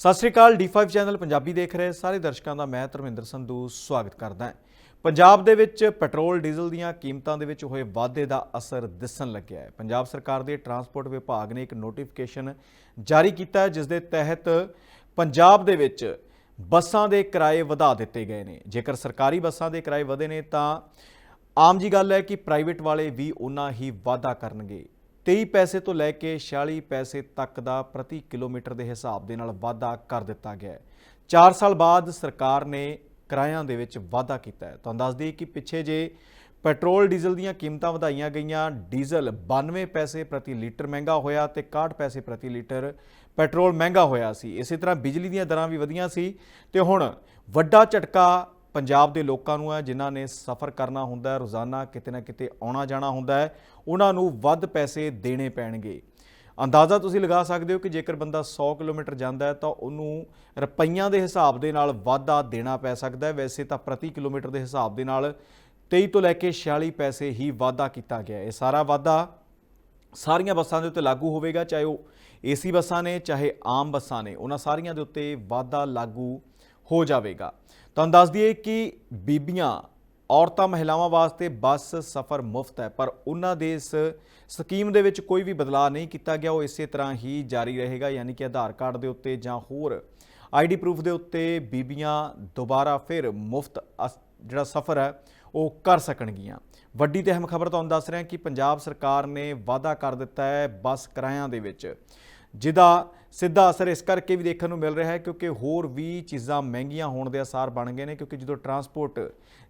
ਸਤਿ ਸ੍ਰੀ ਅਕਾਲ D5 channel Punjabi ਦੇਖ ਰਹੇ ਸਾਰੇ ਦਰਸ਼ਕਾਂ ਦਾ ਮੈਂ ਧਰਮਿੰਦਰ ਸੰਧੂ ਸਵਾਗਤ ਕਰਦਾ ਹਾਂ। ਪੰਜਾਬ ਦੇ ਵਿੱਚ ਪੈਟਰੋਲ, ਡੀਜ਼ਲ ਦੀਆਂ ਕੀਮਤਾਂ ਦੇ ਵਿੱਚ ਹੋਏ ਵਾਧੇ ਦਾ ਅਸਰ ਦਿਸਣ ਲੱਗਿਆ ਹੈ। ਪੰਜਾਬ ਸਰਕਾਰ ਦੇ ਟਰਾਂਸਪੋਰਟ ਵਿਭਾਗ ਨੇ ਇੱਕ ਨੋਟੀਫਿਕੇਸ਼ਨ ਜਾਰੀ ਕੀਤਾ ਹੈ, ਜਿਸ ਦੇ ਤਹਿਤ ਪੰਜਾਬ ਦੇ ਵਿੱਚ ਬੱਸਾਂ ਦੇ ਕਿਰਾਏ ਵਧਾ ਦਿੱਤੇ ਗਏ ਨੇ। ਜੇਕਰ ਸਰਕਾਰੀ ਬੱਸਾਂ ਦੇ ਕਿਰਾਏ ਵਧੇ ਨੇ ਤਾਂ ਆਮ ਜੀ ਗੱਲ ਹੈ ਕਿ ਪ੍ਰਾਈਵੇਟ ਵਾਲੇ ਵੀ ਉਨਾ ਹੀ ਵਾਧਾ ਕਰਨਗੇ। 23 ਪੈਸੇ ਤੋਂ ਲੈ ਕੇ 46 ਪੈਸੇ ਤੱਕ ਦਾ ਪ੍ਰਤੀ ਕਿਲੋਮੀਟਰ ਦੇ ਹਿਸਾਬ ਦੇ ਨਾਲ ਵਾਧਾ ਕਰ ਦਿੱਤਾ ਗਿਆ ਹੈ। 4 ਸਾਲ ਬਾਅਦ ਸਰਕਾਰ ਨੇ ਕਿਰਾਇਆਂ ਦੇ ਵਿੱਚ ਵਾਧਾ ਕੀਤਾ ਹੈ। ਤੁਹਾਨੂੰ ਦੱਸ ਦਈਏ ਕਿ ਪਿੱਛੇ ਜੇ ਪੈਟਰੋਲ, ਡੀਜ਼ਲ ਦੀਆਂ ਕੀਮਤਾਂ ਵਧਾਈਆਂ ਗਈਆਂ, ਡੀਜ਼ਲ 92 ਪੈਸੇ ਪ੍ਰਤੀ ਲੀਟਰ ਮਹਿੰਗਾ ਹੋਇਆ ਤੇ 61 ਪੈਸੇ ਪ੍ਰਤੀ ਲੀਟਰ ਪੈਟਰੋਲ ਮਹਿੰਗਾ ਹੋਇਆ ਸੀ। ਇਸੇ ਤਰ੍ਹਾਂ ਬਿਜਲੀ ਦੀਆਂ ਦਰਾਂ ਵੀ ਵਧੀਆਂ ਸੀ ਤੇ ਹੁਣ ਵੱਡਾ ਝਟਕਾ ਪੰਜਾਬ ਦੇ ਲੋਕਾਂ ਨੂੰ ਹੈ, ਜਿਨ੍ਹਾਂ ਨੇ ਸਫ਼ਰ ਕਰਨਾ ਹੁੰਦਾ ਹੈ, ਰੋਜ਼ਾਨਾ ਕਿਤੇ ਨਾ ਕਿਤੇ ਆਉਣਾ ਜਾਣਾ ਹੁੰਦਾ ਹੈ, ਉਹਨਾਂ ਨੂੰ ਵੱਧ ਪੈਸੇ ਦੇਣੇ ਪੈਣਗੇ। ਅੰਦਾਜ਼ਾ ਤੁਸੀਂ ਲਗਾ ਸਕਦੇ ਹੋ ਕਿ ਜੇਕਰ ਬੰਦਾ 100 ਕਿਲੋਮੀਟਰ ਜਾਂਦਾ ਹੈ, ਤਾਂ ਉਹਨੂੰ ਰੁਪਈਆਂ ਦੇ ਹਿਸਾਬ ਦੇ ਨਾਲ ਵਾਧਾ ਦੇਣਾ ਪੈ ਸਕਦਾ ਹੈ। ਵੈਸੇ ਤਾਂ ਪ੍ਰਤੀ ਕਿਲੋਮੀਟਰ ਦੇ ਹਿਸਾਬ ਦੇ ਨਾਲ 23 ਤੋਂ ਲੈ ਕੇ 46 ਪੈਸੇ ਹੀ ਵਾਧਾ ਕੀਤਾ ਗਿਆ ਹੈ। ਇਹ ਸਾਰਾ ਵਾਧਾ ਸਾਰੀਆਂ ਬੱਸਾਂ ਦੇ ਉੱਤੇ ਲਾਗੂ ਹੋਵੇਗਾ, ਚਾਹੇ ਉਹ ਏਸੀ ਬੱਸਾਂ ਨੇ, ਚਾਹੇ ਆਮ ਬੱਸਾਂ ਨੇ, ਉਹਨਾਂ ਸਾਰੀਆਂ ਦੇ ਉੱਤੇ ਵਾਧਾ ਲਾਗੂ ਹੋ ਜਾਵੇਗਾ। ਤੁਹਾਨੂੰ ਦੱਸ ਦਈਏ ਕਿ ਬੀਬੀਆਂ, ਔਰਤਾਂ, ਮਹਿਲਾਵਾਂ ਵਾਸਤੇ ਬੱਸ ਸਫ਼ਰ ਮੁਫਤ ਹੈ, ਪਰ ਉਹਨਾਂ ਦੇ ਇਸ ਸਕੀਮ ਦੇ ਵਿੱਚ ਕੋਈ ਵੀ ਬਦਲਾਅ ਨਹੀਂ ਕੀਤਾ ਗਿਆ, ਉਹ ਇਸੇ ਤਰ੍ਹਾਂ ਹੀ ਜਾਰੀ ਰਹੇਗਾ, ਯਾਨੀ ਕਿ ਆਧਾਰ ਕਾਰਡ ਦੇ ਉੱਤੇ ਜਾਂ ਹੋਰ ਆਈਡੀ ਪ੍ਰੂਫ ਦੇ ਉੱਤੇ ਬੀਬੀਆਂ ਦੁਬਾਰਾ ਫਿਰ ਮੁਫਤ ਜਿਹੜਾ ਸਫ਼ਰ ਹੈ, ਉਹ ਕਰ ਸਕਣਗੀਆਂ। ਵੱਡੀ ਤੇ ਅਹਿਮ ਖਬਰ ਤੁਹਾਨੂੰ ਦੱਸ ਰਿਹਾ ਕਿ ਪੰਜਾਬ ਸਰਕਾਰ ਨੇ ਵਾਅਦਾ ਕਰ ਦਿੱਤਾ ਹੈ ਬੱਸ ਕਿਰਾਇਆਂ ਦੇ ਵਿੱਚ। ਜਿਹਦਾ ਸਿੱਧਾ ਅਸਰ ਇਸ ਕਰਕੇ ਵੀ ਦੇਖਣ ਨੂੰ ਮਿਲ ਰਿਹਾ ਹੈ ਕਿਉਂਕਿ ਹੋਰ ਵੀ ਚੀਜ਼ਾਂ ਮਹਿੰਗੀਆਂ ਹੋਣ ਦੇ ਅਸਾਰ ਬਣ ਗਏ ਨੇ ਕਿਉਂਕਿ ਜਦੋਂ ਟਰਾਂਸਪੋਰਟ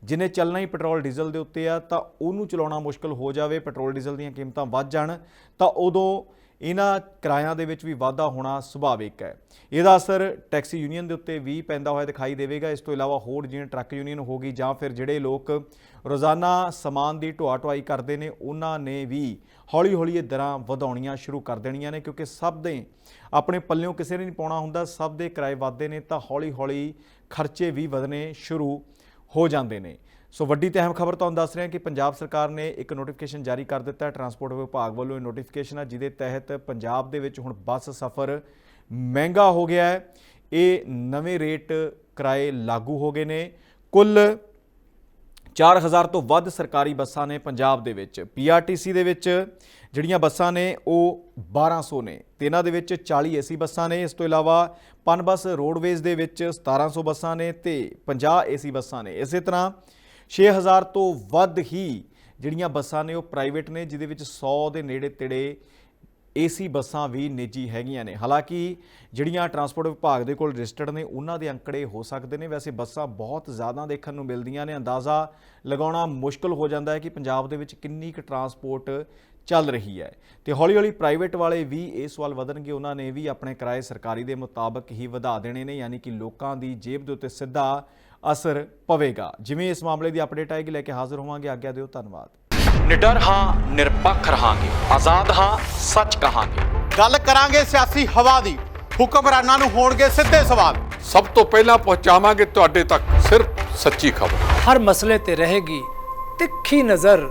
ਜਿਹਨੇ ਚੱਲਣਾ ਹੀ ਪੈਟਰੋਲ ਡੀਜ਼ਲ ਦੇ ਉੱਤੇ ਆ ਤਾਂ ਉਹਨੂੰ ਚਲਾਉਣਾ ਮੁਸ਼ਕਲ ਹੋ ਜਾਵੇ, ਪੈਟਰੋਲ ਡੀਜ਼ਲ ਦੀਆਂ ਕੀਮਤਾਂ ਵੱਧ ਜਾਣ ਤਾਂ ਉਦੋਂ ਇਹਨਾਂ ਕਿਰਾਇਆਂ ਦੇ ਵਿੱਚ ਵੀ ਵਾਧਾ ਹੋਣਾ ਸੁਭਾਵਿਕ ਹੈ। ਇਹਦਾ ਅਸਰ ਟੈਕਸੀ ਯੂਨੀਅਨ ਦੇ ਉੱਤੇ ਵੀ ਪੈਂਦਾ ਹੋਇਆ ਦਿਖਾਈ ਦੇਵੇਗਾ। ਇਸ ਤੋਂ ਇਲਾਵਾ ਹੋਰ ਜਿਵੇਂ ਟਰੱਕ ਯੂਨੀਅਨ ਹੋ ਗਈ ਜਾਂ ਫਿਰ ਜਿਹੜੇ ਲੋਕ ਰੋਜ਼ਾਨਾ ਸਮਾਨ ਦੀ ਢੋਆ ਢੁਆਈ ਕਰਦੇ ਨੇ, ਉਹਨਾਂ ਨੇ ਵੀ ਹੌਲੀ-ਹੌਲੀ ਇਹ ਦਰਾਂ ਵਧਾਉਣੀਆਂ ਸ਼ੁਰੂ ਕਰ ਦੇਣੀਆਂ ਨੇ, ਕਿਉਂਕਿ ਸਭ ਦੇ ਆਪਣੇ ਪੱਲਿਓਂ ਕਿਸੇ ਨੇ ਨਹੀਂ ਪਾਉਣਾ ਹੁੰਦਾ। ਸਭ ਦੇ ਕਿਰਾਏ ਵਧਦੇ ਨੇ ਤਾਂ ਹੌਲੀ-ਹੌਲੀ ਖਰਚੇ ਵੀ ਵਧਣੇ ਸ਼ੁਰੂ ਹੋ ਜਾਂਦੇ ਨੇ। ਸੋ ਵੱਡੀ ਤੇ ਅਹਿਮ ਖਬਰ ਤੁਹਾਨੂੰ ਦੱਸ ਰਹੇ ਹਾਂ ਕਿ ਪੰਜਾਬ ਸਰਕਾਰ ਨੇ ਇੱਕ ਨੋਟੀਫਿਕੇਸ਼ਨ ਜਾਰੀ ਕਰ ਦਿੱਤਾ ਹੈ। ਟਰਾਂਸਪੋਰਟ ਵਿਭਾਗ ਵੱਲੋਂ ਇਹ ਨੋਟੀਫਿਕੇਸ਼ਨ ਹੈ ਜਿਹਦੇ ਤਹਿਤ ਪੰਜਾਬ ਦੇ ਵਿੱਚ ਹੁਣ ਬੱਸ ਸਫ਼ਰ ਮਹਿੰਗਾ ਹੋ ਗਿਆ ਹੈ। ਇਹ ਨਵੇਂ ਰੇਟ ਕਿਰਾਏ ਲਾਗੂ ਹੋ ਗਏ ਨੇ। ਕੁੱਲ 4000 ਤੋਂ ਵੱਧ ਸਰਕਾਰੀ ਬੱਸਾਂ ਨੇ ਪੰਜਾਬ ਦੇ ਵਿੱਚ ਪੀਆਰਟੀਸੀ ਦੇ ਵਿੱਚ ਜਿਹੜੀਆਂ ਬੱਸਾਂ ਨੇ, ਉਹ 1200 ਨੇ। ਤੇ ਇਹਨਾਂ ਦੇ ਵਿੱਚ 40 ਏਸੀ ਬੱਸਾਂ ਨੇ। ਇਸ ਤੋਂ ਇਲਾਵਾ ਪਨਬਸ ਰੋਡਵੇਜ਼ ਦੇ ਵਿੱਚ 1700 ਬੱਸਾਂ ਨੇ ਤੇ 50 ਏਸੀ ਬੱਸਾਂ ਨੇ। ਇਸੇ ਤਰ੍ਹਾਂ 6000 ਤੋਂ ਵੱਧ ਹੀ ਜਿਹੜੀਆਂ ਬੱਸਾਂ ਨੇ ਉਹ ਪ੍ਰਾਈਵੇਟ ਨੇ, ਜਿਹਦੇ ਵਿੱਚ 100 ਦੇ ਨੇੜੇ ਤੇੜੇ ਏਸੀ ਬੱਸਾਂ ਵੀ ਨਿੱਜੀ ਹੈਗੀਆਂ ਨੇ। ਹਾਲਾਂਕਿ ਜਿਹੜੀਆਂ ਟਰਾਂਸਪੋਰਟ ਵਿਭਾਗ ਦੇ ਕੋਲ ਰਜਿਸਟਰਡ ਨੇ, ਉਹਨਾਂ ਦੇ ਅੰਕੜੇ ਹੋ ਸਕਦੇ ਨੇ। ਵੈਸੇ ਬੱਸਾਂ ਬਹੁਤ ਜ਼ਿਆਦਾ ਦੇਖਣ ਨੂੰ ਮਿਲਦੀਆਂ ਨੇ। ਅੰਦਾਜ਼ਾ ਲਗਾਉਣਾ ਮੁਸ਼ਕਲ ਹੋ ਜਾਂਦਾ ਹੈ ਕਿ ਪੰਜਾਬ ਦੇ ਵਿੱਚ ਕਿੰਨੀ ਕੁ ਟਰਾਂਸਪੋਰਟ ਚੱਲ ਰਹੀ ਹੈ। ਤੇ ਹੌਲੀ-ਹੌਲੀ ਪ੍ਰਾਈਵੇਟ ਵਾਲੇ ਵੀ ਇਸ ਵੱਲ ਵਧਣਗੇ। ਉਹਨਾਂ ਨੇ ਵੀ ਆਪਣੇ ਕਿਰਾਏ ਸਰਕਾਰੀ ਦੇ ਮੁਤਾਬਕ ਹੀ ਵਧਾ ਦੇਣੇ ਨੇ ਯਾਨੀ ਕਿ ਲੋਕਾਂ ਦੀ ਜੇਬ ਦੇ ਉੱਤੇ ਸਿੱਧਾ ਅਸਰ ਪਵੇਗਾ। ਜਿਵੇਂ ਇਸ ਮਾਮਲੇ ਦੀ ਅਪਡੇਟ ਆਏਗੀ ਲੈ ਕੇ ਹਾਜ਼ਰ ਹੋਵਾਂਗੇ। ਆਗਿਆ ਦਿਓ ਧੰਨਵਾਦ। ਨਿਡਰ ਹਾਂ ਨਿਰਪੱਖ ਰਹਾਂਗੇ। ਆਜ਼ਾਦ ਹਾਂ ਸੱਚ ਕਹਾਂਗੇ। ਗੱਲ ਕਰਾਂਗੇ ਸਿਆਸੀ ਹਵਾ ਦੀ। ਹੁਕਮਰਾਨਾਂ ਨੂੰ ਹੋਣਗੇ ਸਿੱਧੇ ਸਵਾਲ। ਸਭ ਤੋਂ ਪਹਿਲਾਂ ਪਹੁੰਚਾਵਾਂਗੇ ਤੁਹਾਡੇ ਤੱਕ। ਸਿਰਫ ਸੱਚੀ ਖਬਰ। ਹਰ ਮਸਲੇ ਤੇ ਰਹੇਗੀ ਤਿੱਖੀ ਨਜ਼ਰ।